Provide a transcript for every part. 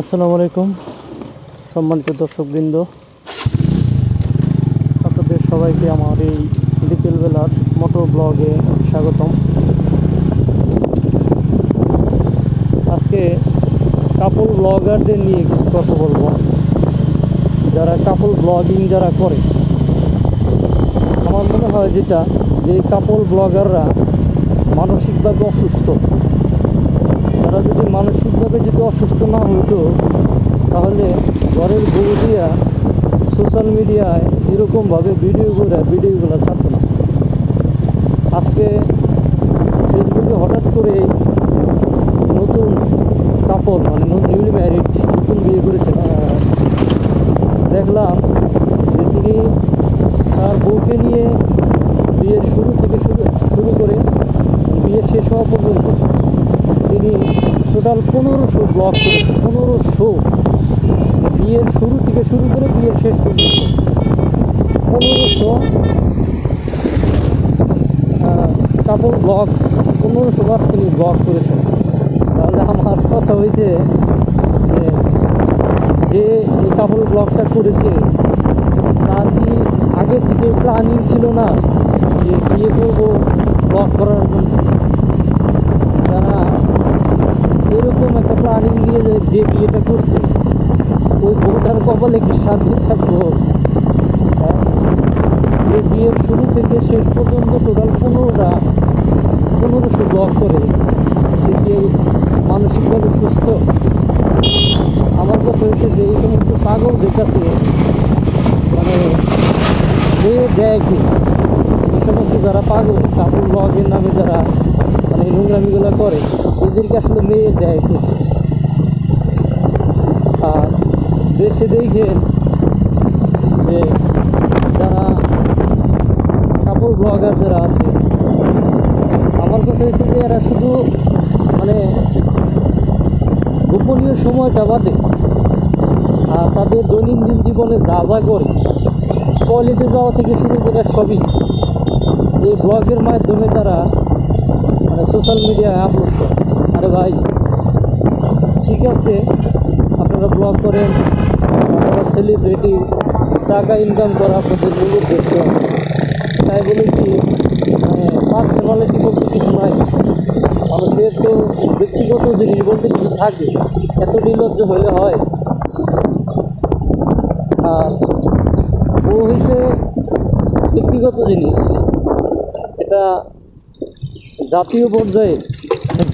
আসসালামু আলাইকুম। সম্মানিত দর্শকবৃন্দ, আপনাদের সবাইকে আমার এই বিকেলবেলার মোটর ব্লগে স্বাগতম। আজকে কাপল ব্লগারদের নিয়ে কিছু কথা বলব। যারা কাপল ব্লগিং যারা করে, আমার মনে হয় যেটা, যে কাপল ব্লগাররা মানসিকভাবে অসুস্থ তারা যদি মানসিকভাবে যদি অসুস্থ না হতো তাহলে ঘরের বউ দিয়া সোশ্যাল মিডিয়ায় এরকমভাবে ভিডিও করে ভিডিওগুলো ছাড়তো না। আজকে ফেসবুকে হঠাৎ করে নতুন কাপড় মানে নিউলি ম্যারিড নতুন বিয়ে করেছেন আহ, দেখলাম যে তিনি তার বউকে নিয়ে বিয়ের শুরু থেকে শুরু শুরু করে বিয়ের শেষ হওয়া পর্যন্ত তিনি টোটাল পনেরোশো ব্লগ করেছেন পনেরোশো বিয়ের শুরু থেকে শুরু করে বিয়ের শেষ পর্যন্ত। পনেরোশো কাপড় ব্লগ পনেরোশো বার তিনি ব্লগ করেছেন। তাহলে আমার কথা হয়েছে যে এই কাপড় ব্লগটা করেছে তার কি আগে থেকে প্ল্যানিং ছিল না যে বিয়ে করব ব্লগ করার জন্য। যারা এরকম একটা প্ল্যানিং দিয়ে যে- বিয়েটা করছে, ওই বউটার কপালে কি শান্তি থাকব? যে বিয়ের শুরু থেকে শেষ পর্যন্ত টোটাল পনেরোটা, পনেরোশো ব্লক করে সে কি মানসিকভাবে সুস্থ। আমার কথা হয়েছে যে এই সমস্ত পাগলদের কাছে মানে মেয়ে দেয় কি? এই সমস্ত যারা পাগল কাপড় ব্লগের নামে যারা মানে নোংরামিগুলো করে এদেরকে আসলে মেয়ে দেয় আর দেশে দেখেন যে যারা কাপড় ব্লগার যারা আছে, আমার কথা হচ্ছে যে এরা শুধু মানে গোপনীয় সময়টা বাদে আর তাদের দৈনন্দিন জীবনে যা যা করে টয়লেটে যাওয়া থেকে শুরু করে সবই এই ব্লগের মাধ্যমে তারা মানে সোশ্যাল মিডিয়ায় আপলোড করে। আরে ভাই, ঠিক আছে, আপনারা ব্লগ করেন, আপনারা সেলিব্রিটি টাকা ইনকাম করা আপনাদের নিজের উদ্দেশ্য তাই বলে কি মানে পার্সোনালিটি বলতে কিছু নাই। মানুষের তো ব্যক্তিগত জিনিস বলতে কিছু থাকে, এত নির্লজ্জ হলে হয়। আর ও হয়েছে ব্যক্তিগত জিনিস, এটা জাতীয় পর্যায়ে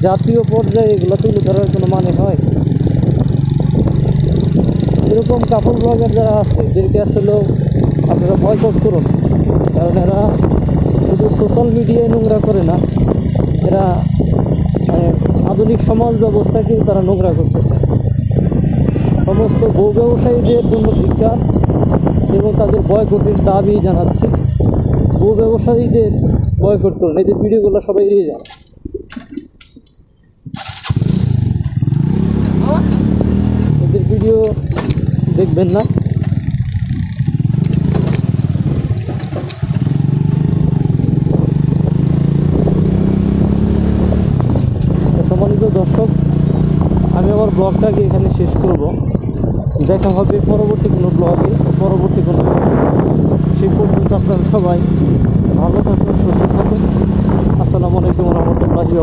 জাতীয় পর্যায়ে এগুলো তুলে ধরার কোনো মানে হয়? এরকম কাপড় ব্লগার যারা আছে, এদেরকে আসলেও আপনারা বয়কট করুন। কারণ এরা শুধু সোশ্যাল মিডিয়ায় নোংরা করে না, এরা মানে আধুনিক সমাজ ব্যবস্থাকেও তারা নোংরা করতেছে। সমস্ত বউ ব্যবসায়ীদের জন্য ধিক্কার এবং তাদের বয়কটের দাবি জানাচ্ছি। বউ ব্যবসায়ীদের বয়কট করুন। এদের ভিডিওগুলো সবাই এড়িয়ে যান এদের ভিডিও দেখবেন না। সম্মানিত দর্শক, আমি আমার ব্লগটাকে এখানে শেষ করব। দেখা হবে পরবর্তী কোনো ব্লগে, পরবর্তী কোনো সেই পর্যন্ত আপনারা সবাই ভালো থাকুন, সুস্থ থাকুন। আসসালামু আলাইকুম রহমতুল্লাহি